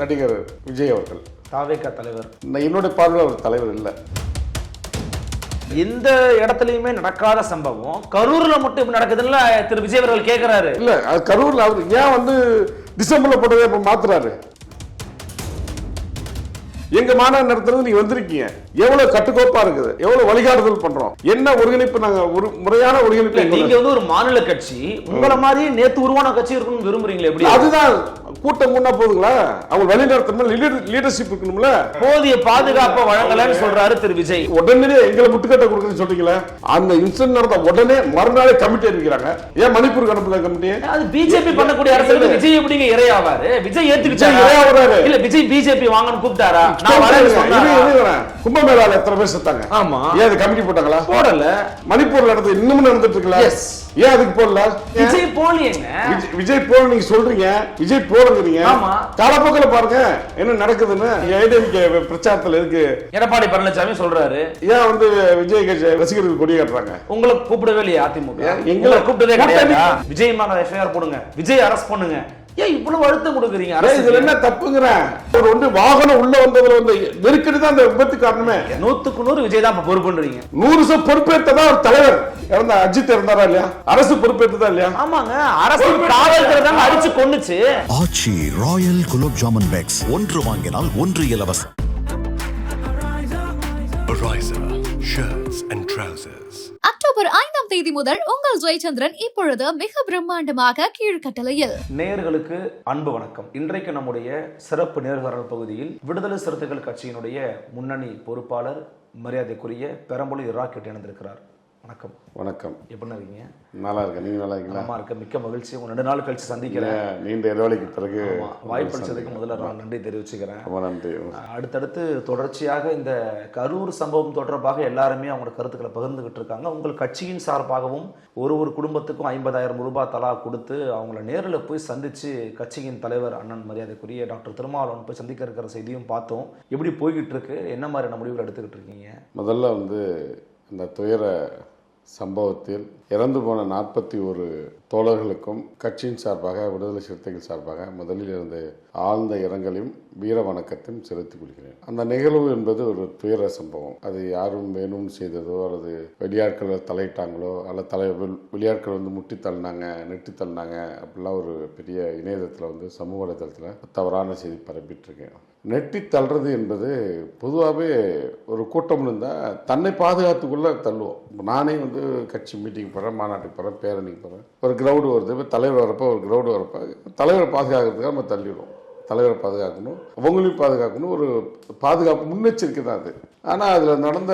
நடிகர் விஜய் அவர்கள். தாவேக்கா தலைவர். என்னுடைய பார்வையில் அவர் தலைவர் இல்லை. எந்த இடத்துலயுமே நடக்காத சம்பவம். கரூர்ல மட்டும் இப்படி நடக்குதுல்ல திரு விஜய் அவர்கள் கேக்குறாரு. இல்ல அது கரூர்ல அவர் ஏன் வந்து டிசம்பர்ல போட்டதை இப்ப மாத்துறாரு? எங்க மாநாடு நடத்துறது நீங்க வந்திருக்கீங்க. எவ்வளவு கட்டுக்கோப்பா இருக்குது? எவ்வளவு வழிகாட்டுதல் பண்றோம்? என்ன ஒருங்கிணைப்பு நாங்க ஒரு முறையான ஒருங்கிணைப்பு நீங்க வந்து ஒரு மாநில கட்சி உங்கள மாதிரி நேத்து உருவான கட்சி இருக்கணும்னு விரும்புறீங்களே எப்படி? அதுதான் கூட்டம் முன்னா போதுங்களா? அவங்க வழி நடத்தணும் லீடர்ஷிப் இருக்கணும்ல? போதிய பாதுகாப்பை வழங்கலன்னு சொல்றாரு திரு விஜய். உடனே எங்களை முட்டுக்கட்டை கொடுக்குறேன்னு சொல்றீங்களா? அந்த இன்சிடென்ட் நடந்த உடனே மறுநாளே கமிட்டி அறிவிக்கிறாங்க ஏன் மணிப்பூர் அனுப்பல கமிட்டி அது பிஜேபி பண்ணக்கூடிய அரசுக்கு விஜய் எப்படிங்க இறையாவாரு விஜய் ஏத்துக்கிட்டாரா? விஜய் இரையாவுறாரு. இல்ல விஜய் பிஜேபி வாங்கன்னு கூப்பிட்டாரா? நான் வரேன்னு சொன்னாரா? கும்பமேளால எத்தனை பேர் செத்தாங்க? ஆமா. ஏன் கமிட்டி போட்டாங்களா? போடல. மணிப்பூர்ல நடந்து இன்னமும் நடந்துட்டு இருக்குல்ல? Yes. ஏன் அதுக்கு போடல? விஜய் போலியேங்க விஜய்- போல் நீங்க சொல்றீங்க. விஜய் போடுங்கிறீங்க ஆமா. காலப்போக்கில் பாருங்க என்ன நடக்குதுன்னு ஏடிஎம்கே பிரச்சாரத்துல இருக்கு. எடப்பாடி பழனிசாமி சொல்றாரு. ஏன் வந்து விஜய் ரசிகர்கள் கொடி காட்டுறாங்க உங்களை கூப்பிடவே இல்லையா அதிமுக? எங்களை கூப்பிட்டதே கிடையாதா? விஜய் மேல எஃப்ஐஆர் போடுங்க. விஜய் அரெஸ்ட் பண்ணுங்க. ஏன் இவ்வளவு அழுத்தம் கொடுக்குறீங்க? இதுல என்ன தப்புங்கிறேன் ஒரு வந்து வாகனம் உள்ள வந்ததுல வந்து நெருக்கடி தான் அந்த விபத்து காரணமே. நூத்துக்கு நூறு விஜய் தான் இப்ப பொறுப்புன்றீங்க. நூறு வருஷம் பொறுப்பேற்றதான் ஒரு தலைவர்? இறந்த அஜித் இறந்தாரா இல்லையா? அரசு பொறுப்பேற்றதா இல்லையா? ஆமாங்க அரசு காவல்துறை தாங்க அடிச்சு கொன்னுச்சு. Aachi royal gulab jamun packs. ஒன்று வாங்கினால் ஒன்று இலவசம். Shirts and trousers. அக்டோபர் ஐந்தாம் தேதி முதல் உங்கள் ஜெயச்சந்திரன் இப்பொழுது மிக பிரம்மாண்டமாக கீழ்கட்டளையில். நேயர்களுக்கு அன்பு வணக்கம். இன்றைக்கு நம்முடைய சிறப்பு நேர்காணல் பகுதியில் விடுதலை சிறுத்தைகள் கட்சியினுடைய முன்னணி பொறுப்பாளர் மரியாதைக்குரிய பெரம்பலூர் ராக்கெட் இணைந்திருக்கிறார். வணக்கம். வணக்கம். எப்படி இருக்கீங்க? நல்லா இருக்கேன். நீங்க நல்லா இருக்கீங்களா? நலமா இருக்க. மிக்க மகிழ்ச்சி. உங்க ரெண்டு நாள் கழிச்சு சந்திக்கிறேன். நீண்ட இடைவெளிக்கு பிறகு ஆமா, வாய்ப்பளிச்சதுக்கு முதல்ல நான் நன்றி தெரிவிச்சுக்கிறேன். ரொம்ப நன்றி. அடுத்தடுத்து தொடர்ச்சியாக இந்த கரூர் சம்பவம் தொடர்பாக எல்லாருமே அவங்களோட கருத்துக்களை பகிர்ந்துகிட்டு இருக்காங்க. உங்கள் கட்சியின் சார்பாகவும் ஒரு ஒரு குடும்பத்துக்கும் ஐம்பதாயிரம் ரூபாய் தலா கொடுத்து அவங்கள நேரில் போய் சந்திச்சு கட்சியின் தலைவர் அண்ணன் மரியாதைக்குரிய டாக்டர் திருமாவளவன் போய் சந்திக்க இருக்கிற செய்தியும் பார்த்தோம். எப்படி போய்கிட்டு இருக்கு? என்ன மாதிரியான முடிவுகள் எடுத்துக்கிட்டு இருக்கீங்க? முதல்ல வந்து இந்த துயர சம்பவத்தில் இறந்து போன நாற்பத்தி ஒரு தோழர்களுக்கும் கட்சியின் சார்பாக விடுதலை சிறுத்தைகள் சார்பாக முதலில் இருந்து ஆழ்ந்த இரங்கலையும் வீர வணக்கத்தையும் செலுத்திக் கொள்கிறேன் அந்த நிகழ்வு என்பது ஒரு துயர சம்பவம். அது யாரும் வேணும்னு செய்ததோ அல்லது வெளியாட்கள் தலையிட்டாங்களோ அல்லது தலை வெளியாட்கள் வந்து முட்டி தள்ளினாங்க நெட்டி தள்ளினாங்க அப்படிலாம் ஒரு பெரிய இணையதளத்தில் வந்து சமூக வலைதளத்தில் தவறான செய்தி பரப்பிட்டு இருக்கேன் நெட்டி தள்ளுறது என்பது பொதுவாகவே ஒரு கூட்டம் இருந்தால் தன்னை பாதுகாத்துக்குள்ள தள்ளுவோம். நானே வந்து கட்சி மீட்டிங் போகிறேன் மாநாட்டுக்கு போகிறேன் பேரணிக்கு போகிறேன் ஒரு கிரௌடு வருது இப்போ தலைவர் வரப்போ ஒரு கிரௌடு வரப்போ தலைவரை பாதுகாக்கிறதுக்காக நம்ம தள்ளிடுவோம். தலைவரை பாதுகாக்கணும் அவங்களையும் பாதுகாக்கணும் ஒரு பாதுகாப்பு முன்னெச்சரிக்கை தான் அது. ஆனால் அதில் நடந்த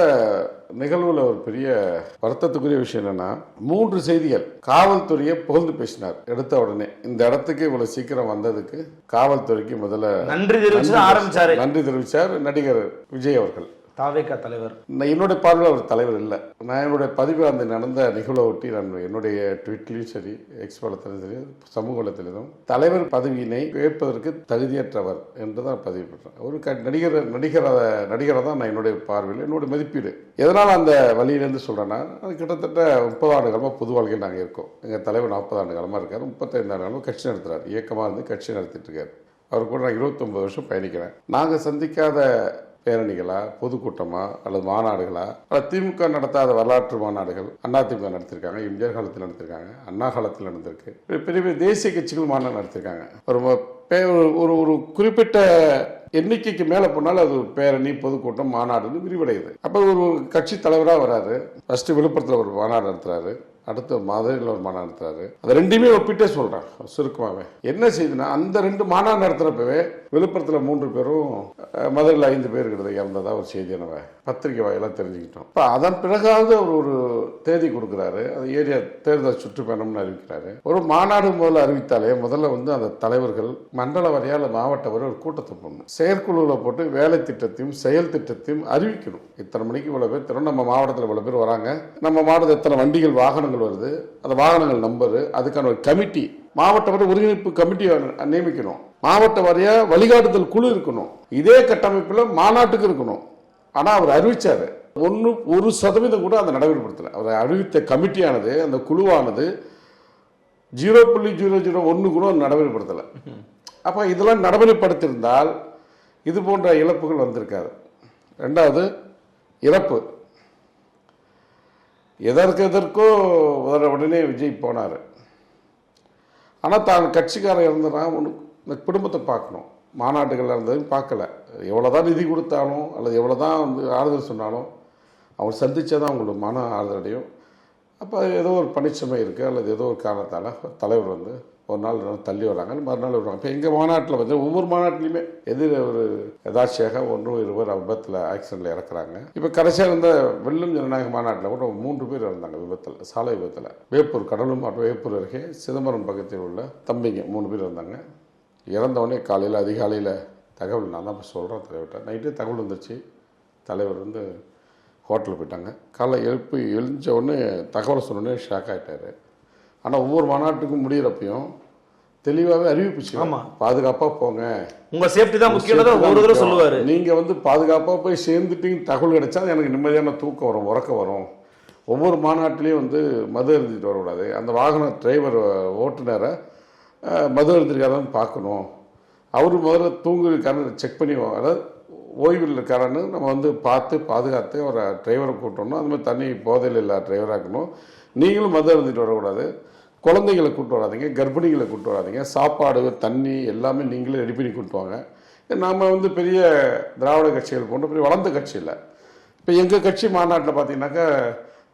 நிகழ்வில் ஒரு பெரிய வருத்தத்துக்குரிய விஷயம் என்னன்னா மூன்று செய்திகள் காவல்துறையை புகழ்ந்து பேசினார் எடுத்த உடனே. இந்த இடத்துக்கு இவ்வளவு சீக்கிரம் வந்ததுக்கு காவல்துறைக்கு முதல்ல நன்றி தெரிவிச்சு ஆரம்பிச்சாரு. நன்றி தெரிவித்தார் நடிகர் விஜய் அவர்கள். தாவேக்கா தலைவர். என்னுடைய பார்வையில் அவர் தலைவர் இல்லை. நான் என்னுடைய பதிவு அந்த நடந்த நிகழ்வை ஒட்டி நான் என்னுடைய ட்விட்லையும் சரி எக்ஸ் வளத்திலும் சரி சமூக வளத்திலும் தலைவர் பதவியினை கேட்பதற்கு தகுதியற்றவர் என்று தான் பதிவு பண்ணுறேன் ஒரு க நடிகர் நடிகர நடிகரை தான் நான் என்னுடைய பார்வையில் என்னுடைய மதிப்பீடு. எதனால் அந்த வழியிலேருந்து சொல்கிறேன்னா அது கிட்டத்தட்ட முப்பது ஆண்டு காலமாக பொது வாழ்க்கையில் நாங்கள் இருக்கோம். எங்கள் தலைவர் நாற்பது ஆண்டு காலமாக இருக்கார் முப்பத்தைந்து ஆண்டு காலமாக கட்சி நடத்துகிறார் இயக்கமாக இருந்து கட்சி நடத்திட்டு இருக்கார். அவர் கூட நான் இருபத்தொம்பது வருஷம் பயணிக்கிறேன். நாங்கள் சந்திக்காத பேரணிகளா பொதுக்கூட்டமா அல்லது மாநாடுகளா? அல்லது திமுக நடத்தாத வரலாற்று மாநாடுகள் அண்ணா திமுக நடத்திருக்காங்க எம்ஜிஆர் காலத்தில் நடத்திருக்காங்க அண்ணா காலத்தில் நடந்திருக்கு. பெரிய பெரிய தேசிய கட்சிகள் மாநாடு நடத்திருக்காங்க. ஒரு பே- ஒரு- ஒரு ஒரு குறிப்பிட்ட எண்ணிக்கைக்கு மேலே போனாலும் அது ஒரு பேரணி பொதுக்கூட்டம் மாநாடுன்னு விரிவடையுது. அப்போ ஒரு கட்சி தலைவராக வராரு. ஃபர்ஸ்ட் விழுப்புரத்தில் ஒரு மாநாடு நடத்துறாரு. அடுத்து மதுரையில் ஒரு மாநாடு நடத்துறாரு. அது ரெண்டுமே ஒப்பிட்டே சொல்கிறேன் சுருக்கமாகவே என்ன செய்யுதுன்னா அந்த ரெண்டு மாநாடு நடத்துகிறப்பவே விழுப்புரத்தில் மூன்று பேரும் மதுரையில் ஐந்து பேர் கிட்ட இறந்ததா ஒரு செய்தியை நம்ம பத்திரிகை வாயிலாக தெரிஞ்சுக்கிட்டோம். இப்போ அதன் பிறகாவது அவர் ஒரு தேதி கொடுக்குறாரு. அது ஏரியா தேர்தல் சுற்றுப்பயணம்னு அறிவிக்கிறாரு. ஒரு மாநாடு முதல்ல அறிவித்தாலே முதல்ல வந்து அந்த தலைவர்கள் மண்டல வரையால் மாவட்ட வரை ஒரு கூட்டத்தை போடணும். செயற்குழுவில் போட்டு வேலை திட்டத்தையும் செயல் திட்டத்தையும் அறிவிக்கணும். இத்தனை மணிக்கு இவ்வளோ பேர் தினம் நம்ம மாவட்டத்தில் இவ்வளோ பேர் வராங்க. நம்ம மாவட்டத்தில் எத்தனை வண்டிகள் வாகனங்கள் வருது அந்த வாகனங்கள் நம்பரு அதுக்கான ஒரு கமிட்டி மாவட்ட வரை ஒருங்கிணைப்பு கமிட்டி நியமிக்கணும். மாவட்ட வரைய வழிகாட்டுதல் குழு இருக்கணும். இதே கட்டமைப்பில் மாநாட்டுக்கு இருக்கணும். ஆனால் அவர் அறிவிச்சாரு. ஒன்று ஒரு சதவீதம் கூட அந்த நடைமுறைப்படுத்தலை. அவர் அறிவித்த கமிட்டியானது அந்த குழுவானது ஜீரோ புள்ளி ஜீரோ ஜீரோ ஒன்று கூட நடைமுறைப்படுத்தலை. அப்போ இதெல்லாம் நடைமுறைப்படுத்தியிருந்தால் இது போன்ற இழப்புகள் வந்திருக்காது. ரெண்டாவது இறப்பு எதற்கு எதற்கோ உடனே விஜய் போனார். ஆனால் தான் கட்சிக்காரன் இருந்தனா இந்த குடும்பத்தை பார்க்கணும். மாநாட்டுகள் இருந்ததையும் பார்க்கல. எவ்வளோ தான் நிதி கொடுத்தாலும் அல்லது எவ்வளோ தான் வந்து ஆறுதல் சொன்னாலும் அவங்க சந்தித்தா தான் அவங்களுக்கு மன ஆறுதல் அடையும் அப்போ ஏதோ ஒரு பணிச்சுமை இருக்குது அல்லது ஏதோ ஒரு காரணத்தால் தலைவர் வந்து ஒரு நாள் ரெண்டு நாள் தள்ளி வராங்க மறுநாள் வருவாங்க. இப்போ எங்கள் மாநாட்டில் வந்து ஒவ்வொரு மாநாட்டிலையுமே எதிர் ஒரு எதாச்சியாக ஒன்று இருவர் விபத்தில் ஆக்சிடெண்ட்டில் இறக்குறாங்க. இப்போ கடைசியாக இருந்த வெள்ளம் ஜனநாயக மாநாட்டில் கூட மூன்று பேர் இறந்தாங்க விபத்தில் சாலை விபத்தில். வேப்பூர் கடலூர் மாவட்டம் வேப்பூர் அருகே சிதம்பரம் பக்கத்தில் உள்ள தம்பிங்க மூணு பேர் இருந்தாங்க இறந்தவொடனே காலையில் அதிகாலையில் தகவல் நான் தான் இப்போ சொல்கிறேன் தலைவர்கிட்ட. நைட்டே தகவல் வந்துருச்சு. தலைவர் வந்து ஹோட்டலில் போயிட்டாங்க. காலைல எழுப்பி எழுந்த உடனே தகவலை சொன்னோடனே ஷாக் ஆகிட்டார் ஆனால் ஒவ்வொரு மாநாட்டுக்கும் முடியிறப்பையும் தெளிவாகவே அறிவிப்பு செய்வாங்க. ஆமா. பாதுகாப்பாக போங்க. உங்க சேஃப்டி தான் முக்கியம்னு ஒரு தடவை சொல்லுவாரு. நீங்க வந்து பாதுகாப்பாக போய் சேர்ந்துட்டீங்க தகவல் கிடைச்சா எனக்கு நிம்மதியான தூக்கம் வரும் உறக்கம் வரும். ஒவ்வொரு மாநாட்டிலையும் வந்து மது அருந்திட்டு வரக்கூடாது. அந்த வாகன டிரைவர் ஓட்டுநரை மது அருந்திருக்காரான்னு பார்க்கணும். அவர் முதல்ல தூங்கிருக்காருன்னு செக் பண்ணி அதாவது ஓய்வில் இருக்காரான்னு நம்ம வந்து பார்த்து பாதுகாத்து ஒரு டிரைவரை கூட்டணும். அது மாதிரி தண்ணி போதையில் இல்லாத டிரைவராக இருக்கணும். நீங்களும் மது அருந்திட்டு வரக்கூடாது. குழந்தைகளை கூட்டு வராதீங்க கர்ப்பிணிகளை கூட்டு வராதீங்க. சாப்பாடு தண்ணி எல்லாமே நீங்களே ரெடி பண்ணி கூட்டு வாங்க. நாம் வந்து பெரிய திராவிட கட்சிகள் போன்ற பெரிய வளர்ந்த கட்சி இல்லை. இப்போ எங்கள் கட்சி மாநாட்டில் பார்த்தீங்கன்னாக்கா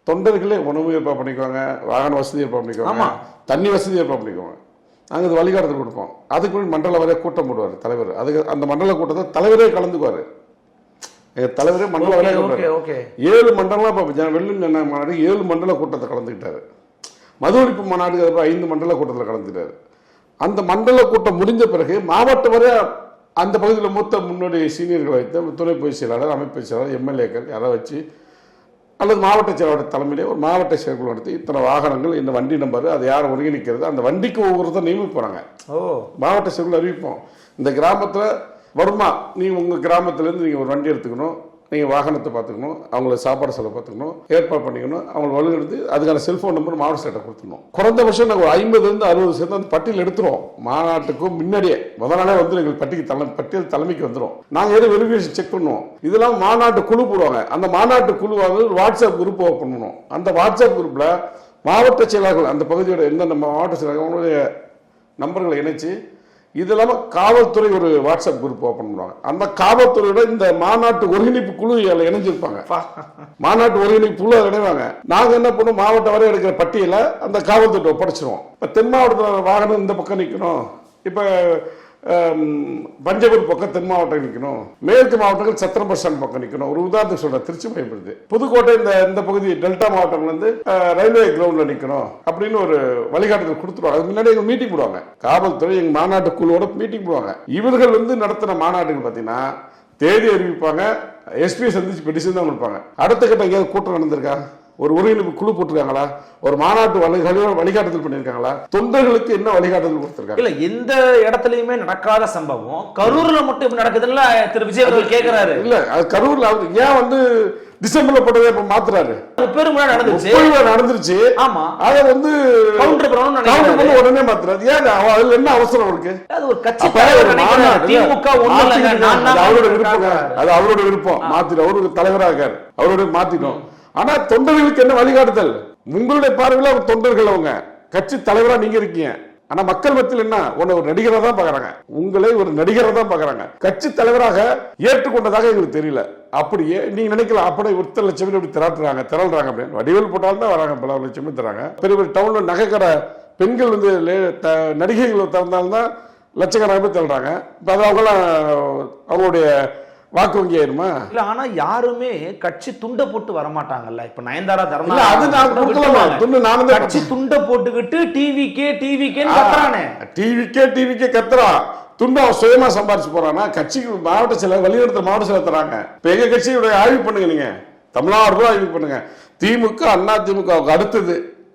தொண்டர்களே உணவு ஏற்பாடு பண்ணிக்குவாங்க வாகன வசதி ஏற்பாடு பண்ணிக்குவாங்க. தண்ணி வசதி ஏற்பாடு பண்ணிக்குவாங்க. நாங்கள் இது வழிகாட்டுதல் கொடுப்போம். அதுக்கு மண்டல வரைய கூட்டம் போடுவார் தலைவர். அதுக்கு அந்த மண்டல கூட்டத்தை தலைவரே கலந்துக்குவார். எங்கள் தலைவரே மண்டல வரைய ஏழு மண்டலம் இப்போ ஜன மாநாடு ஏழு மண்டல கூட்டத்தை கலந்துக்கிட்டாரு. மது ஒழிப்பு அப்புறம் ஐந்து மண்டல கூட்டத்தில் கலந்துக்கிட்டாரு அந்த மண்டல கூட்டம் முடிஞ்ச பிறகு மாவட்ட வரை அந்த பகுதியில் மூத்த முன்னோடி சீனியர்களை வைத்து துணை பொதுச் செயலாளர் அமைப்பு செயலாளர் எம்எல்ஏக்கள் யாரை வச்சு அல்லது மாவட்ட செயலாளர் தலைமையிலே ஒரு மாவட்ட செயற்குழு நடத்தி இத்தனை வாகனங்கள் இந்த வண்டி நம்பர் அதை யார் ஒருங்கிணைக்கிறது அந்த வண்டிக்கு ஒவ்வொருத்தர் நியமிப்பாங்க ஓ. மாவட்ட செயற்குழு அறிவிப்போம். இந்த கிராமத்தில் வருமா நீங்கள் உங்கள் கிராமத்துலேருந்து நீங்கள் ஒரு வண்டி எடுத்துக்கணும் நீங்கள் வாகனத்தை பார்த்துக்கணும் அவங்கள சாப்பாடு செலவு பார்த்துக்கணும் ஏற்பாடு பண்ணிக்கணும் அவங்களை வலுவெடுத்து அதுக்கான செல்ஃபோன் நம்பர் மாவட்ட செயலர் கொடுத்துடணும். குறைந்தபட்சம் நாங்கள் ஒரு ஐம்பதுலேருந்து அறுபது சேர்ந்து அந்த பட்டியல் எடுத்துருவோம். மாநாட்டுக்கும் முன்னாடியே. முதல் நாளே வந்து எங்களுக்கு பட்டிக்கு தலை பட்டியல் தலைமைக்கு வந்துடும் நாங்கள் எதுவும் வெரிஃபிகேஷன் செக் பண்ணுவோம். இதெல்லாம் மாநாட்டு குழு போடுவாங்க. அந்த மாநாட்டு குழுவாக ஒரு வாட்ஸ்அப் குரூப் ஓப்பன் பண்ணுவோம் அந்த வாட்ஸ்அப் குரூப்பில் மாவட்ட செயலாளர்கள் அந்த பகுதியோட எந்தெந்த மாவட்ட செயலாளர்கள் அவங்களுடைய நம்பர்களை இணைச்சு இது இல்லாமல் காவல்துறை ஒரு வாட்ஸ்அப் குரூப் ஓப்பன் பண்ணுவாங்க. அந்த காவல்துறையோட இந்த மாநாட்டு ஒருங்கிணைப்பு குழு அதில் இணைஞ்சிருப்பாங்க. மாநாட்டு ஒருங்கிணைப்பு குழு அதில் இணைவாங்க. நாங்கள் என்ன பண்ணுவோம்? மாவட்டம் வரை எடுக்கிற பட்டியலை அந்த காவல்துறை ஒப்படைச்சிருவோம். இப்போ தென் மாவட்டத்தில் வாகனம் இந்த பக்கம் நிற்கணும் இப்போ பஞ்சபூர் பக்கம் தென் மாவட்டம் நிற்கணும். மேற்கு மாவட்டங்கள் சத்திரம் பஸ் ஸ்டாண்ட் பக்கம் நிற்கணும். ஒரு உதாரணத்துக்கு சொல்றேன் திருச்சி பயன்படுது. புதுக்கோட்டை இந்த இந்த பகுதி டெல்டா மாவட்டங்கள் ரயில்வே கிரவுண்ட்ல நிற்கணும் அப்படின்னு ஒரு வழிகாட்டுதல் கொடுத்துருவாங்க. அதுக்கு முன்னாடி எங்க மீட்டிங் போடுவாங்க. காவல்துறை எங்க மாநாட்டு குழுவோட மீட்டிங் போடுவாங்க. இவர்கள் வந்து நடத்தின மாநாட்டுக்கு பார்த்தீங்கன்னா தேதி அறிவிப்பாங்க எஸ்பியை சந்திச்சு பெட்டிஷன் தான் கொடுப்பாங்க. அடுத்த கட்ட எங்கேயாவது கூட்டம் நடந்திருக்கா? ஒரு ஒருங்கிணைப்பு குழு போட்டிருக்காங்களா? ஒரு மாநாட்டு வழி வழி- வழிகாட்டுதல் பண்ணியிருக்காங்களா? தொண்டர்களுக்கு என்ன வழிகாட்டுதல் கொடுத்திருக்காங்க? இல்ல எந்த இடத்துலயுமே நடக்காத சம்பவம். கரூர்ல மட்டும் இப்படி நடக்குதுல்ல திரு. விஜய் அவர்கள் கேக்குறாரு. இல்ல அது கரூர்ல அவர் ஏன் வந்து டிசம்பர்ல போட்டதை இப்ப மாத்துறாரு? முப்பது முன்னாடி நடந்துச்சு நடந்துருச்சு. ஆமா. அத வந்து கவுண்டர் கவுண்டர் பண்ணி உடனே மாத்துறாரு. ஏன் அதுல என்ன அவசரம் இருக்கு அது ஒரு கட்சி தலைவர் திமுக ஒண்ணு அவரோட விருப்பம். அது அவரோட விருப்பம். மாத்திடும் அவரு தலைவரா இருக்காரு. அவரோட மாத்திட்டோம். ஆனா தொண்டர்களுக்கு என்ன வழிகாட்டுதல்? உங்களுடைய பார்வையில் அவர் தொண்டர்கள் அவங்க. கட்சி தலைவரா நீங்க இருக்கீங்க. ஆனா மக்கள் மத்தியில் என்ன? உன்னை ஒரு நடிகரை தான் பாக்குறாங்க. உங்களை ஒரு நடிகரை தான் பாக்குறாங்க. கட்சி தலைவராக ஏற்றுக்கொண்டதாக எங்களுக்கு தெரியல. அப்படியே நீங்க நினைக்கலாம் அப்படி ஒருத்தர் லட்சம் இப்படி திரட்டுறாங்க திரள்றாங்க அப்படின்னு. வடிவேல் போட்டாலும் தான் வராங்க பல லட்சம் தராங்க. பெரிய பெரிய டவுன்ல நகைக்கடை பெண்கள் வந்து த- நடிகைகள் திறந்தால்தான் லட்சக்கணக்கான பேர் திரள்றாங்க. இப்போ அது அவங்களாம் அவங்களுடைய வாக்கு வங்கி ஆயிருமா? இல்ல ஆனா யாருமே கட்சி துண்ட போட்டு வர மாட்டாங்கல்ல இப்ப நயன்தாரா இல்ல தர்மா அது நான் கொடுக்கலாமா துண்டு நானும் தான் கட்சி துண்ட போட்டுக்கிட்டு டிவி கே டிவி கேன்னு கத்துறானே. டிவிக்கே டிவிக்கே கத்துறான் துண்டு அவன் சுயமா சம்பாரிச்சு போறானா? கட்சிக்கு மாவட்ட செயலர் வழிநடத்த மாவட்ட செயலர் தராங்க. இப்ப எங்க கட்சியுடைய ஆய்வு பண்ணுங்க நீங்க. தமிழ்நாடு பூரா ஆய்வு பண்ணுங்க. திமுக அண்ணா திமுகவுக்கு அடுத்தது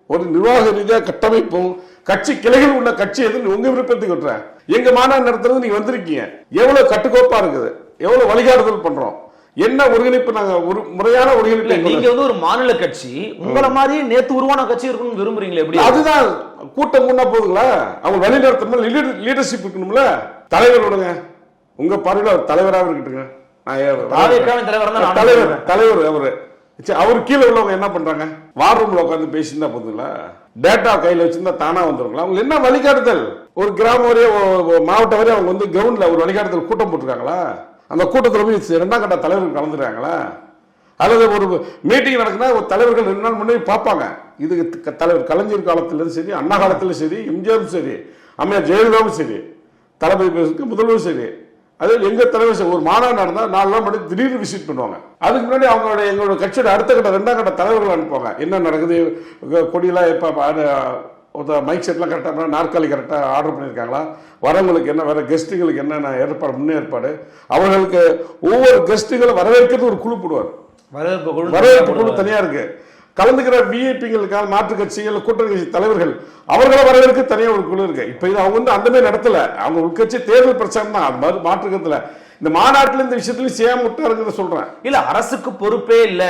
ஒரு நிர்வாக ரீதியா கட்டமைப்பும் கட்சி கிளைகள் உள்ள கட்சி எதுன்னு உங்க விருப்பத்துக்கு விட்டுறேன். எங்க மாநாடு நடத்துறது நீங்க வந்திருக்கீங்க. எவ்வளவு கட்டுக்கோப்பா இருக்குது? எவ்வளவு வழிகாட்டுதல் பண்றோம்? என்ன ஒருங்கிணைப்பு நாங்க ஒரு முறையான ஒருங்கிணைப்பு நீங்க வந்து ஒரு மாநில கட்சி உங்கள மாதிரி நேத்து உருவான கட்சி இருக்கணும்னு விரும்புறீங்களே எப்படி? அதுதான் கூட்டம் முன்னா போதுங்களா? அவங்க வழி நடத்தணும் லீடர்ஷிப் இருக்கணும்ல? தலைவர் விடுங்க உங்க பார்வையில் தலைவராக இருக்கட்டுங்க. தலைவர் தலைவர் அவரு. அவர் கீழே உள்ளவங்க என்ன பண்றாங்க? வார் ரூம்ல உட்காந்து பேசியிருந்தா போதுங்களா? டேட்டா கையில வச்சிருந்தா தானா வந்துருங்களா? அவங்க என்ன வழிகாட்டுதல்? ஒரு கிராமம் ஒரு மாவட்டம் வரையும் அவங்க வந்து கிரவுண்ட்ல ஒரு வழிகாட்டுதல் கூட்டம் போட்டிருக்காங்களா? அந்த கூட்டத்தில் போய் ரெண்டாம் கட்ட தலைவர்கள் கலந்துருக்காங்களா அல்லது ஒரு மீட்டிங் நடக்குன்னா ஒரு தலைவர்கள் ரெண்டு நாள் முன்னாடி பார்ப்பாங்க. இது தலைவர் கலைஞர் காலத்திலும் சரி அண்ணா காலத்திலும் சரி எம்ஜிஆரும் சரி அம்மையார் ஜெயலலிதாவும் சரி தளபதி பேருக்கு முதல்வரும் சரி. அது எங்கள் தலைவர் சரி, ஒரு மாநாடு நடந்தால் நாலு நாள் மட்டும் திடீர்னு விசிட் பண்ணுவாங்க. அதுக்கு முன்னாடி அவங்களோட எங்களோட கட்சியோட அடுத்த கட்ட ரெண்டாம் கட்ட தலைவர்கள் அனுப்புவாங்க. என்ன நடக்குது? கொடியெல்லாம் இப்போ மைக் செட்லாம் கரெக்டாக நாற்காலி கரெக்டாக ஆர்டர் பண்ணியிருக்காங்களா வரவங்களுக்கு என்ன வேற கெஸ்ட்டுங்களுக்கு என்னென்ன ஏற்பாடு முன்னேற்பாடு அவர்களுக்கு ஒவ்வொரு கெஸ்ட்டுகளை வரவேற்கிறது ஒரு குழு போடுவார். வரவேற்பு குழு வரவேற்பு குழு தனியா இருக்கு. கலந்துக்கிற விஐபிங்களுக்கான மாற்றுக் கட்சிகள் கூட்டணி கட்சி தலைவர்கள் அவர்களை வரவேற்க தனியா ஒரு குழு இருக்கு. இப்ப இது அவங்க வந்து அந்த மாதிரி நடத்தல. அவங்க உட்கட்சி தேர்தல் பிரச்சாரம் தான். அது மாதிரி மாற்றுக்கிறதுல. இந்த மாநாட்டுல இந்த விஷயத்துலயும் சேம் விட்டாருங்கிறத சொல்றேன். இல்ல அரசுக்கு பொறுப்பே இல்ல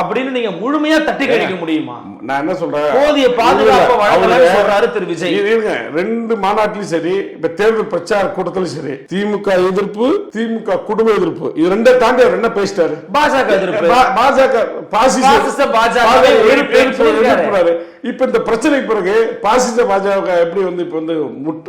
அப்படின்னு நீங்க முழுமையா தட்டி கழிக்க முடியுமா? நான் என்ன சொல்றேன்? போதிய பாதுகாப்பு வழங்கல சொல்றாரு திரு விஜய். இருங்க ரெண்டு மாநாட்டிலும் சரி இப்ப தேர்தல் பிரச்சார கூட்டத்திலும் சரி திமுக எதிர்ப்பு திமுக குடும்ப எதிர்ப்பு இது ரெண்டை தாண்டி அவர் என்ன பேசிட்டாரு? பாஜக எதிர்ப்பு. பாஜக பாசிச பாஜக. இப்ப இந்த பிரச்சனைக்கு பிறகு பாசிச பாஜக எப்படி வந்து இப்ப வந்து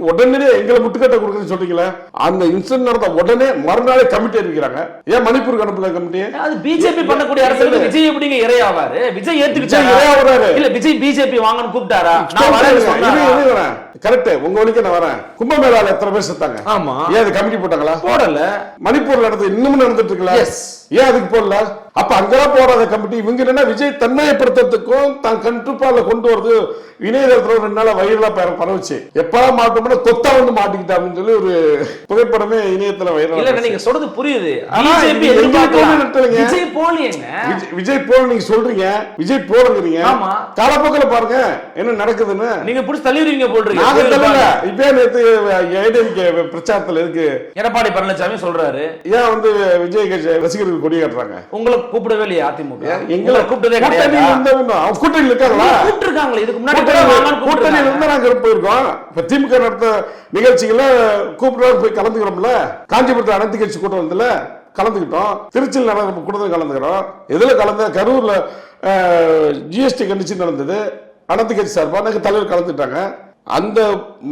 உடனே எங்களை முட்டுக்கட்ட கொடுக்குறேன்னு சொல்றீங்களா அந்த இன்சிடென்ட் நடந்த உடனே மறுநாளே கமிட்டி அறிவிக்கிறாங்க ஏன் மணிப்பூருக்கு அனுப்பல கமிட்டி அது பிஜேபி பண்ணக்கூடிய அரசுக்கு விஜய் எப்படிங்க இரையாவாரு? விஜய் ஏத்துக்கிட்டாரா? இரையாவுறாரு. இல்ல விஜய் பிஜேபி வாங்கன்னு கூப்பிட்டாரா? நான் சொன்னாரா? கரெக்ட் உங்க வழிக்கு நான் வரேன். கும்பமேளால எத்தனை பேர் செத்தாங்க? ஆமா. ஏன் அது கமிட்டி போட்டாங்களா? போடல. மணிப்பூர்ல நடந்தது இன்னமும் நடந்துட்டு இருக்குல்ல? Yes. ஏன் அதுக்கு போடல? அப்ப அங்கெல்லாம் போடாத கமிட்டி. இவங்க என்ன விஜய் தன்மையப்படுத்துறதுக்கும் தான் கட்டுப்பாடுல கொண்டு வரது. இணையதளத்துல ரெண்டு நாளா வைரலா பர- பரவுச்சு. எப்பெல்லாம் மாட்டோம்னா கொத்தா வந்து மாட்டிக்கிட்டா அப்படின்னு சொல்லி ஒரு புகைப்படமே இணையத்துல வைரல் நீங்க சொல்றது புரியுது. விஜய் விஜய்- போல நீங்க சொல்றீங்க. விஜய் போலங்கிறீங்க. ஆமா. காலப்போக்கில் பாருங்க என்ன நடக்குதுன்னு. நீங்க புடிச்சு தள்ளிடுவீங்க இருக்கு. நாங்க இப்பயே நேத்து ஏடிஎம்கே பிரச்சாரத்துல இருக்கு. எடப்பாடி பழனிசாமி சொல்றாரு. ஏன் வந்து விஜய் ரசிகர்கள் கொடி காட்டுறாங்க? உங்களை கூப்பிடவே இல்லையா அதிமுக. எங்களை கூப்பிட்டதே கூட்டணியில் கிடையாது? இருந்தவங்க. அவங்க கூட்டணியில் இருக்காங்களா? கூப்பிட்டுருக்காங்களே இதுக்கு முன்னாடி கூட கூட்டணியில் வாங்கன்னு கூட்டணியில் கூப்பிட்டுருக்காங்க. இருந்தா நாங்க போயிருக்கோம். இப்ப திமுக நடத்த நிகழ்ச்சிகள்ல கூப்பிடுறாங்க போய் கலந்துக்கிறோம்ல. காஞ்சிபுரத்தில் அனைத்து கட்சி கூட்டம் வந்ததுல கலந்துக்கிட்டோம். திருச்சியில் நடந்த கூட்டத்தில் கலந்துக்கிறோம். எதுல கலந்த? கரூர்ல ஜிஎஸ்டி கண்டிச்சு நடந்தது. அனைத்து கட்சி சார்பா எனக்கு தலைவர் கலந்துட்டாங்க. அந்த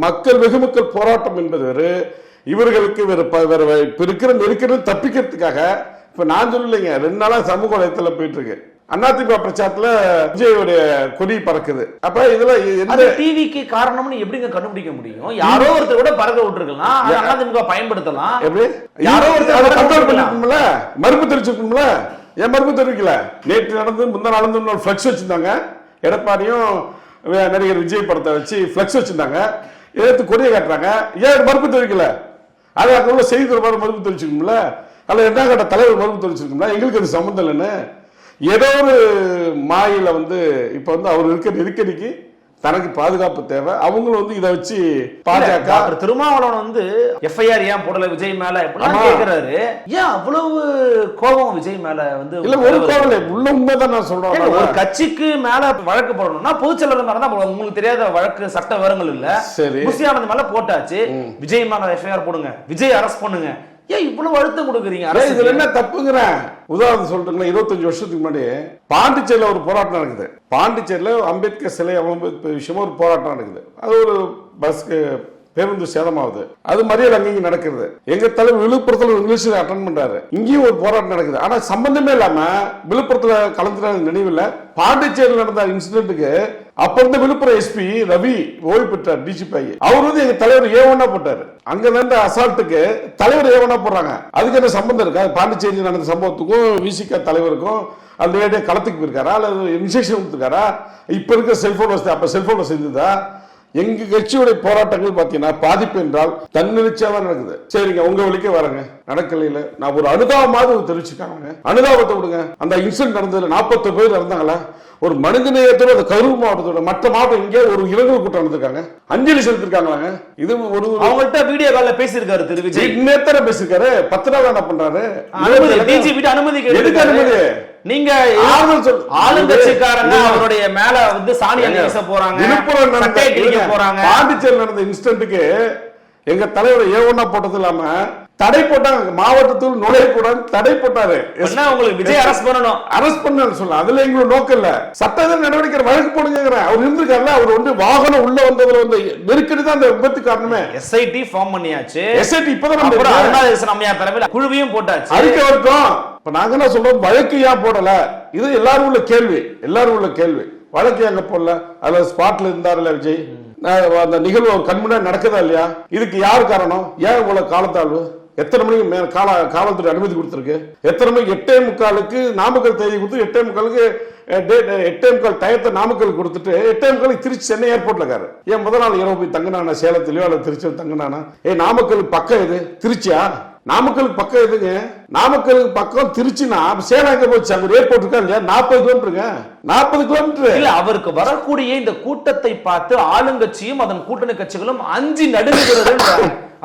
மக்கள் வெகுமக்கள் போராட்டம் என்பது வேறு. இவர்களுக்கு வேற வேற இப்ப இருக்கிற நெருக்கடி தப்பிக்கிறதுக்காக இப்ப நான் சொல்லலைங்க. ரெண்டு நாளா சமூக வலைத்தளம் போயிட்டு இருக்கு அதிமுக பிரச்சாரத்துல விஜயோடைய கொடி பறக்குது. அப்ப இதுல எந்த டிவிக்கு காரணம்னு எப்படிங்க கண்டுபிடிக்க முடியும்? யாரோ ஒருத்தர் கூட பறக்க விட்டுருக்கலாம். அது அதிமுக பயன்படுத்தலாம். எப்படி? யாரோ ஒருத்தர் கண்ட்ரோல். பண்ணிருக்கோம்ல மறுப்பு தெரிவிச்சிருக்கோம்ல ஏன் மறுப்பு தெரிவிக்கல? நேற்று நடந்து முந்தா நடந்து ஃபிளக்ஸ் வச்சிருந்தாங்க. எடப்பாடியும் நடிகர் விஜய் படத்தை வச்சு ஃபிளக்ஸ் வச்சிருந்தாங்க. எதிர்த்து கொடியை காட்டுறாங்க. ஏன் மறுப்பு தெரிவிக்கல? அது அங்க உள்ள செய்தி தொடர்பாளர் மறுப்பு தெரிவிச்சிருக்கோம்ல. அல்ல என்ன கட்ட தலைவர் மறுப்பு தெரிவிச்சிருக்கோம்ல? எங்களுக்கு அது சம்மந்தம் இல்லைன்னு. ஏதோ ஒரு மாயில வந்து இப்ப வந்து அவர் இருக்க நெருக்கடிக்கு தனக்கு பாதுகாப்பு தேவை. அவங்களும் வந்து இதை வச்சு பாஜக திருமாவளவன் வந்து எஃப்ஐஆர் ஏன் போடல? விஜய் மேல. கேக்குறாரு. ஏன் அவ்வளவு கோபம் விஜய் மேல வந்து இல்ல ஒரு கோவலை உள்ள உண்மைதான் நான் சொல்றேன். ஒரு கட்சிக்கு மேல வழக்கு போடணும்னா பொதுச்செயலாளர் மேல தான். உங்களுக்கு தெரியாத வழக்கு சட்ட விவரங்கள் இல்ல. சரி. புசியானது மேல போட்டாச்சு. விஜய் மேல எஃப்ஐஆர் போடுங்க. விஜய் அரெஸ்ட் பண்ணுங்க. ஏன் இவ்வளவு அழுத்தம் கொடுக்குறீங்க இதுல? என்ன தப்புங்கிறேன் உதாரணம் சொல்றீங்களா இருபத்தஞ்சு வருஷத்துக்கு முன்னாடி பாண்டிச்சேரியில ஒரு போராட்டம் நடக்குது. பாண்டிச்சேரியில அம்பேத்கர் சிலை அவமதிப்பு விஷயமா ஒரு போராட்டம் நடக்குது. அது ஒரு பஸ்க்கு பேருந்து சேதமாகுது. அது மறியல் அங்கேயும் நடக்கிறது. எங்க தலைவர் விழுப்புரத்துல ஒரு நிகழ்ச்சியில் அட்டன் பண்றாரு. இங்கேயும் ஒரு போராட்டம் நடக்குது. ஆனா சம்பந்தமே இல்லாம விழுப்புரத்துல கலந்துற நினைவில் பாண்டிச்சேரியில் நடந்த இன்சிடென்ட்டுக்கு அப்ப இருந்த விழுப்புரம் எஸ்பி ரவி ஓய்வு பெற்றார் டிஜிபி அவர் வந்து எங்க தலைவர் ஏவனா போட்டாரு. அங்க நடந்த அசால்ட்டுக்கு தலைவர் ஏவனா போடுறாங்க. அதுக்கு என்ன சம்பந்தம் இருக்கா? பாண்டிச்சேரியில் நடந்த சம்பவத்துக்கும் விசிக தலைவருக்கும் அந்த நேரடியாக களத்துக்கு போயிருக்காரா? அல்லது இன்ஸ்ட்ரக்ஷன் கொடுத்துருக்காரா? இப்ப இருக்க செல்போன் வசதி அப்ப செல்போன் வசதி இருந்ததா? எங்க கட்சியுடைய போராட்டங்கள் பாத்தீங்கன்னா பாதிப்பு என்றால் தன்னெழுச்சியா தான் நடக்குது. சரிங்க உங்க வழிக்கே வரேங்க. நடக்கலையில நான் ஒரு அனுதாபமாவது தெரிவிச்சுக்காங்க அனுதாபத்தை விடுங்க. அந்த இன்சிடென்ட் நடந்ததுல நாற்பத்தி பேர் இறந்தாங்களா? ஒரு மனித நேயத்தோட அந்த கரூர் மாவட்டத்தோட மற்ற மாவட்டம் இங்கே ஒரு இரங்கல் கூட்டம் நடந்திருக்காங்க. அஞ்சலி செலுத்திருக்காங்களாங்க. இது ஒரு அவங்கள்ட்ட வீடியோ கால்ல பேசியிருக்காரு திரு விஜய். நேத்தர பேசிருக்காரு பத்து நாள் என்ன பண்றாரு? அனுமதி அனுமதி எதுக்கு. அனுமதி? நீங்க ஆளுங்கட்சிக்காரங்க அவருடைய மேல வந்து சாணி அணி வீச போறாங்க விழுப்புரம் நடந்த போறாங்க. பாண்டிச்சேரி நடந்த இன்சிடென்ட்டுக்கு எங்க தலைவர் ஏ ஒன்னா போட்டது இல்லாம தடை போட்டாங்க. மாவட்டத்தில் நுழையக்கூடாது தடை போட்டாரு. என்ன உங்களுக்கு விஜய் அரசு பண்ணணும்? அரஸ்ட் பண்ணு சொல்ல அதுல எங்களுக்கு நோக்கம் இல்ல. சட்ட எதிர் நடவடிக்கை வழக்கு போடுங்கிறேன் அவர் இருந்திருக்காருல்ல அவர் வந்து வாகனம் உள்ள வந்ததுல வந்து நெருக்கடி தான் அந்த விபத்து காரணமே. எஸ்ஐடி ஃபார்ம் பண்ணியாச்சு. எஸ்ஐடி இப்பதான் நம்ம அருணாதேசன் அம்மையார் தலைமையில் குழுவையும் போட்டாச்சு. அறிக்கை வரட்டும் இப்ப நாங்க என்ன சொல்றோம் வழக்கு ஏன் போடல? இது எல்லாரும் உள்ள கேள்வி. எல்லாரும் உள்ள கேள்வி. வழக்கு ஏங்க போடல? அதுல ஸ்பாட்ல இருந்தாருல விஜய்? அந்த நிகழ்வு அவர் கண் முன்னாடி நடக்குதா இல்லையா? இதுக்கு யார் காரணம்? ஏன் இவ்வளவு காலத்தாழ்வு? எத்தனை மணிக்கு மேல கால காவல்துறை அனுமதி கொடுத்துருக்கு? எத்தனை மணிக்கு எட்டே முக்காலுக்கு நாமக்கல் தேதி கொடுத்து எட்டே முக்காலுக்கு எட்டே முக்கால் டயத்தை நாமக்கல் கொடுத்துட்டு எட்டே முக்காலுக்கு திருச்சி சென்னை ஏர்போர்ட்ல இருக்காரு. ஏன் முதல் நாள் இரவு போய் தங்கினானா? சேலத்திலயோ அல்லது திருச்சியில் தங்கினானா? ஏ நாமக்கல் பக்கம் இது திருச்சியா? நாமக்கலுக்கு பக்கம் எதுங்க? நாமக்கலுக்கு பக்கம் திருச்சினா சேலம் எங்க போச்சு? அங்க ஏர்போர்ட் இருக்கா இல்லையா? நாற்பது கிலோமீட்டருங்க. நாற்பது கிலோமீட்டர். இல்ல அவருக்கு வரக்கூடிய இந்த கூட்டத்தை பார்த்து ஆளுங்கட்சியும் அதன் கூட்டணி கட்சிகளும் அஞ்சு நடுங்குகிறது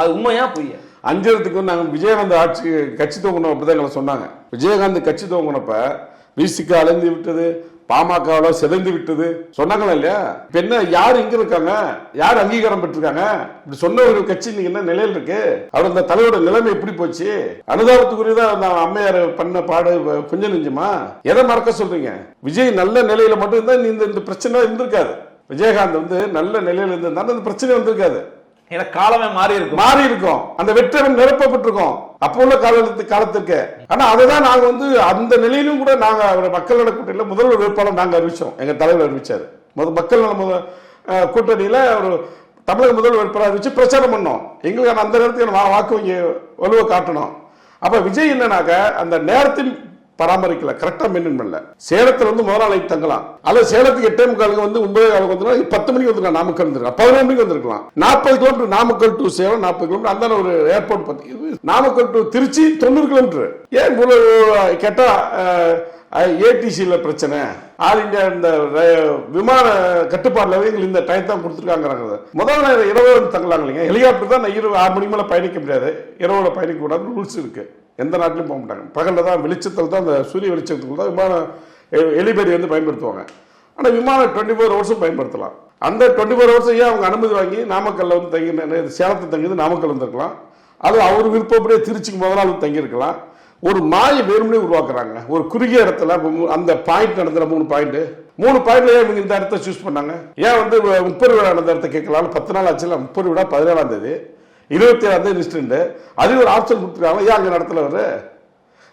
அது உண்மையா பொய்யா? அஞ்சுறதுக்கு நாங்கள் விஜயகாந்த் ஆட்சி கட்சி தூங்குனோம் அப்படி தான் எங்களை சொன்னாங்க. விஜயகாந்த் கட்சி துவங்கினப்ப விசிக்கு அலைந்து விட்டது பாமகவில் சிதைந்து விட்டது. சொன்னாங்களா இல்லையா? இப்போ என்ன யார் இங்கே இருக்காங்க? யார் அங்கீகாரம் பெற்றிருக்காங்க? இப்படி சொன்ன ஒரு கட்சி இன்னைக்கு என்ன நிலையில் இருக்கு? அவர் அந்த தலைவரோட நிலைமை எப்படி போச்சு? அனுதாபத்துக்குரியதான் அந்த அம்மையார் பண்ண பாடு கொஞ்சம் நெஞ்சுமா? எதை மறக்க சொல்றீங்க? விஜய் நல்ல நிலையில மட்டும் இருந்தா இந்த இந்த பிரச்சனை இருந்திருக்காது. விஜயகாந்த் வந்து நல்ல நிலையில இருந்தாலும் இந்த பிரச்சனை வந்திருக்காது. ஏன்னா காலமே மாறி இருக்கும் மாறி இருக்கும் அந்த வெற்றிடம் நிரப்பப்பட்டிருக்கும். அப்போ உள்ள காலத்து காலத்துக்கு ஆனா அதுதான் நாங்க வந்து அந்த நிலையிலும் கூட நாங்க மக்களோட கூட்டணியில முதல்வர் வேட்பாளர் நாங்க அறிவிச்சோம். எங்க தலைவர் அறிவிச்சாரு. மக்கள் நல முத கூட்டணியில ஒரு தமிழக முதல்வர் வேட்பாளர் அறிவிச்சு பிரச்சாரம் பண்ணோம். எங்களுக்கு அந்த நேரத்துக்கு வாக்கு வங்கி வலுவை காட்டணும். அப்ப விஜய் என்னன்னாக்க அந்த நேரத்தின் பராமரிக்கல கரெக்டா மெயின்டைன் பண்ணல. சேலத்துல வந்து முதல் நாளைக்கு தங்கலாம் அல்லது சேலத்துக்கு எட்டே முக்காலுக்கு வந்து ஒன்பது காலுக்கு வந்து பத்து மணிக்கு வந்துருக்கலாம் நாமக்கல் வந்துருக்கலாம் பதினொன்று மணிக்கு வந்திருக்கலாம். நாற்பது கிலோமீட்டர் நாமக்கல் டு சேலம் நாற்பது கிலோமீட்டர் அந்த ஒரு ஏர்போர்ட் பத்தி. நாமக்கல் டு திருச்சி தொண்ணூறு கிலோமீட்டர் ஏன் இவ்வளவு கேட்டா ஏடிசியில் பிரச்சனை. ஆல் இந்தியா இந்த விமான கட்டுப்பாடுல எங்களுக்கு இந்த டைம் தான் கொடுத்துருக்காங்கிறாங்க. முதல் இரவு தங்கலாங்க இல்லைங்க. ஹெலிகாப்டர் தான் இரவு ஆறு மணி மேலே பயணிக்க முடியாது. இரவுல பயணிக்க கூடாது ரூல்ஸ் இருக்குது எந்த நாட்டிலும் போக மாட்டாங்க. பகலில் தான் வெளிச்சத்தில் தான் அந்த சூரிய வெளிச்சத்துக்குள்ள தான் விமானம் எலிபெரி வந்து பயன்படுத்துவாங்க. ஆனால் விமானம் டுவெண்ட்டி ஃபோர் ஹவர்ஸும் பயன்படுத்தலாம். அந்த டுவெண்ட்டி ஃபோர் ஹவர்ஸ் ஏன் அவங்க அனுமதி வாங்கி நாமக்கல்ல வந்து தங்கி சேலத்தை தங்கி நாமக்கல் வந்திருக்கலாம்? அது அவர் விருப்பப்படியே திருச்சிக்கு முதல் நாள் தங்கியிருக்கலாம். ஒரு மாய வேறுமனே உருவாக்குறாங்க. ஒரு குறுகிய இடத்துல அந்த பாயிண்ட் நடந்துற மூணு பாயிண்ட் மூணு பாயிண்ட்ல இவங்க இந்த இடத்த சூஸ் பண்ணாங்க? ஏன் வந்து முப்பது விழா நடந்த இடத்த கேட்கலாம் பத்து நாள் ஆச்சுல முப்பது விழா பதினேழாம் தேதி. இருபத்தி ஏழாம் தேதி லிஸ்ட் அது ஒரு ஆப்ஷன் கொடுத்துருக்காங்க. ஏன் அங்கே நடத்தல வர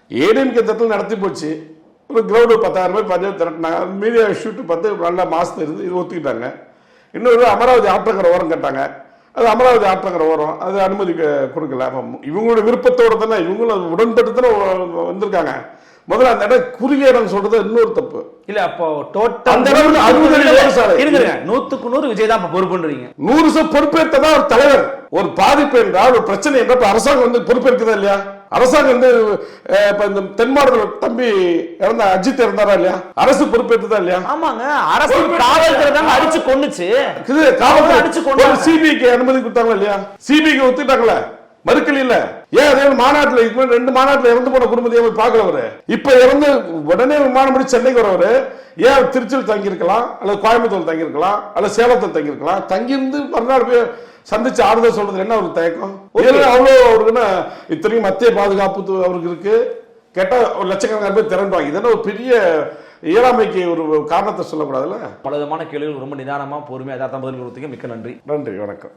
ஏடிஎம்கே தட்டில் நடத்தி போச்சு. ஒரு கிரௌண்டு பத்தாயிரம் பேர் பஞ்சாயத்து திரட்டினாங்க. மீடியா ஷூட்டு பார்த்து நல்லா மாசத்து இருந்து இது ஒத்துக்கிட்டாங்க. இன்னொரு அமராவதி ஆற்றங்கரை ஓரம் கேட்டாங்க. அது அமராவதி ஆற்றங்கரை ஓரம். அது அனுமதி க- கொடுக்கல. இவங்களோட விருப்பத்தோட தானே இவங்களும் அது உடன்பட்டு தானே வந்திருக்காங்க. முதல்ல அந்த இடம் குறுகிய இடம் சொல்றது இன்னொரு தப்பு. இல்ல அப்போ டோட்டல் அந்த அளவுக்கு அறுபது அடி ரோடு. இருங்க நூத்துக்கு நூறு விஜய் தான் பொறுப்புன்றீங்க. நூறு சம் பொறுப்பேற்றதான் ஒரு தலைவர்? ஒரு பாதிப்பு என்றால் ஒரு பிரச்சனை என்றால் அரசாங்கம் வந்து பொறுப்பேற்குதா இல்லையா? அரசாங்கம் வந்து இப்ப இந்த தென் மாவட்டத்தில் தம்பி இறந்த அஜித் இறந்தாரா இல்லையா? அரசு பொறுப்பேற்றுதா இல்லையா? ஆமாங்க அரசு காவல்துறை தாங்க அடிச்சு கொன்னுச்சு. இது காவல்துறை. அடிச்சு கொண்டாங்க. சிபிஐக்கு அனுமதி கொடுத்தாங்களா இல்லையா? சிபிஐக்கு ஒத்துட்டாங்களா மறுக்கல இல்ல. ஏன் அதே மாநாட்டுல இதுக்கு ரெண்டு மாநாட்டுல இறந்து போன குடும்பத்தையும் போய் பார்க்கல அவரு? இப்ப இறந்து உடனே விமானம் படி சென்னைக்கு வரவரு ஏன் திருச்சியில் தங்கி இருக்கலாம் அல்லது கோயம்புத்தூர் தங்கி இருக்கலாம் அல்லது சேலத்தில் தங்கி இருக்கலாம் தங்கியிருந்து மறுநாள் போய் சந்திச்சு ஆறுதல் சொல்றது என்ன ஒரு தயக்கம்? இதுல அவ்வளவு அவருக்கு என்ன இத்தனைக்கும் மத்திய பாதுகாப்பு அவருக்கு இருக்கு. கேட்டா ஒரு லட்சக்கணக்கான பேர் திரண்டுவாங்க இதென்ன ஒரு பெரிய இயலாமைக்கு ஒரு காரணத்தை சொல்லக்கூடாதுல்ல? பல விதமான கேள்விகள் ரொம்ப நிதானமா பொறுமையா யதார்த்தம் பதில் கொடுத்தீங்க மிக்க நன்றி. நன்றி வணக்கம்.